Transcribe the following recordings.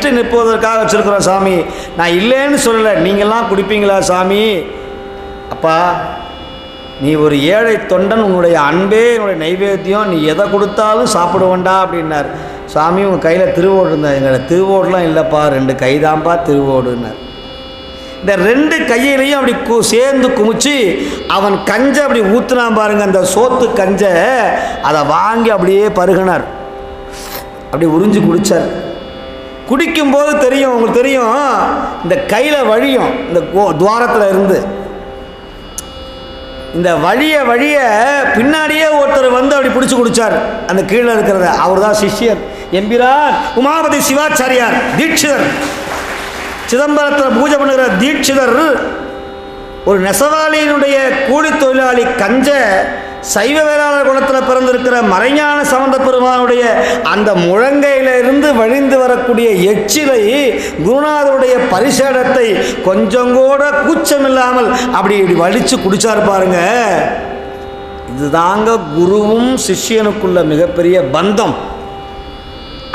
ஈற்று நிற்பதற்காக வச்சுருக்குறோம் சாமி. நான் இல்லைன்னு சொல்லலை. நீங்கள்லாம் குடிப்பீங்களா சாமி? அப்பா நீ ஒரு ஏழை தொண்டன் உன்னுடைய அன்பே என்னுடைய நைவேத்தியம் நீ எதை கொடுத்தாலும் சாப்பிடுவேண்டா அப்படின்னார். சாமி உங்கள் கையில் திருவோடு இருந்தார். எங்களை திருவோடெலாம் இல்லைப்பா ரெண்டு கைதாம்பா திருவோடுன்னார். இந்த ரெண்டு கையிலையும் அப்படி கு சேர்ந்து குமிச்சு அவன் கஞ்சை அப்படி ஊற்றுனா பாருங்க அந்த சோத்து கஞ்சை அதை வாங்கி அப்படியே பருகினார். அப்படி உறிஞ்சு குடித்தார் குடிக்கும்போது தெரியும் உங்களுக்கு தெரியும். இந்த கையில் வழியும் இந்த கோ- இருந்து. இந்த வழிய வழிய பின்னாடியே ஒருத்தர் வந்து அப்படி பிடிச்சி குடிச்சார். அந்த கீழே இருக்கிறத அவர் தான் சிஷ்யர். எம்பிரான் உமாபதி சிவாச்சாரியார் தீட்சிதர். சிதம்பரத்தில் பூஜை பண்ணுகிற தீட்சிதர். ஒரு நெசவாளியினுடைய கூலி தொழிலாளி கஞ்ச சைவ வேளாளர் குலத்தில் பிறந்திருக்கிற மறைஞான சம்பந்த பெருமானுடைய அந்த முழங்கையிலிருந்து இருந்து வரக்கூடிய எச்சிலை குருநாதருடைய பரிசேடத்தை கொஞ்சம் கூட கூச்சமில்லாமல் அப்படி இப்படி வலிச்சு குடிச்சார் பாருங்க. இதுதாங்க குருவும் சிஷ்யனுக்குள்ள மிகப்பெரிய பந்தம்.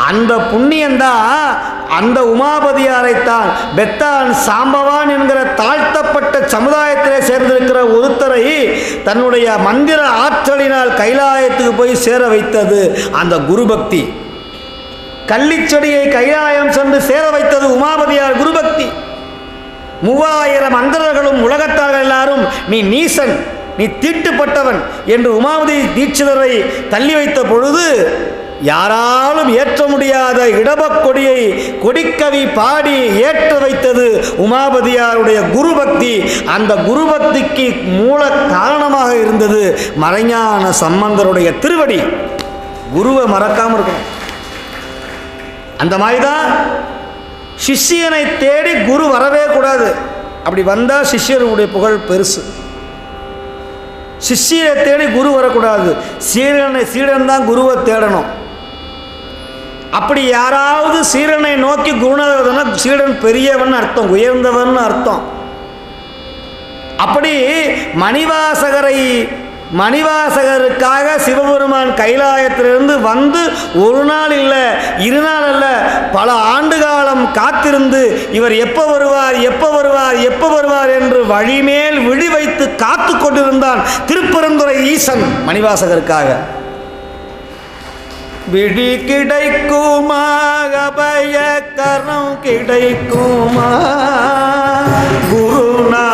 அந்த புண்ணியந்தான் அந்த உமாபதியாரைத்தான் பெத்தான் சாம்பவான் என்கிற தாழ்த்தப்பட்ட சமுதாயத்திலே சேர்ந்திருக்கிற ஒருத்தரை தன்னுடைய மந்திர ஆற்றலினால் கைலாயத்துக்கு போய் சேர வைத்தது அந்த குருபக்தி. கள்ளிச்செடியை கைலாயம் சென்று சேர வைத்தது உமாபதியார் குருபக்தி. மூவாயிரம் அந்தரர்களும் உலகத்தார்கள் எல்லாரும் நீ நீசன் நீ தீட்டுப்பட்டவன் என்று உமாவதி தீட்சிதரை தள்ளி வைத்த பொழுது யாராலும் ஏற்ற முடியாத இடபக் கொடியை கொடிக்கவி பாடி ஏற்ற வைத்தது உமாபதியாருடைய குருபக்தி. அந்த குருபக்திக்கு மூல காரணமாக இருந்தது மறைஞான சம்பந்தருடைய திருவடி. குருவை மறக்காமல் இருக்கணும். அந்த மாதிரி தான் சிஷ்யனை தேடி குரு வரவே கூடாது. அப்படி வந்தால் சிஷ்யருடைய புகழ் பெருசு. சிஷ்யரை தேடி குரு வரக்கூடாது. சீரனை சீடன் தான் குருவை தேடணும். அப்படி யாராவது சீரனை நோக்கி குருநாதனா சீடன் பெரியவன் அர்த்தம் உயர்ந்தவன் அர்த்தம். அப்படி மணிவாசகரை மணிவாசகருக்காக சிவபெருமான் கைலாயத்திலிருந்து வந்து ஒரு நாள் இல்லை இரு நாள் அல்ல பல ஆண்டு காலம் காத்திருந்து இவர் எப்போ வருவார் எப்போ வருவார் எப்போ வருவார் என்று வழிமேல் விழி வைத்து காத்து கொண்டிருந்தான் திருப்பெருந்துறை ஈசன் மணிவாசகருக்காக. விழி கிடைக்குமாக பய கரம் கிடைக்குமா? குருநா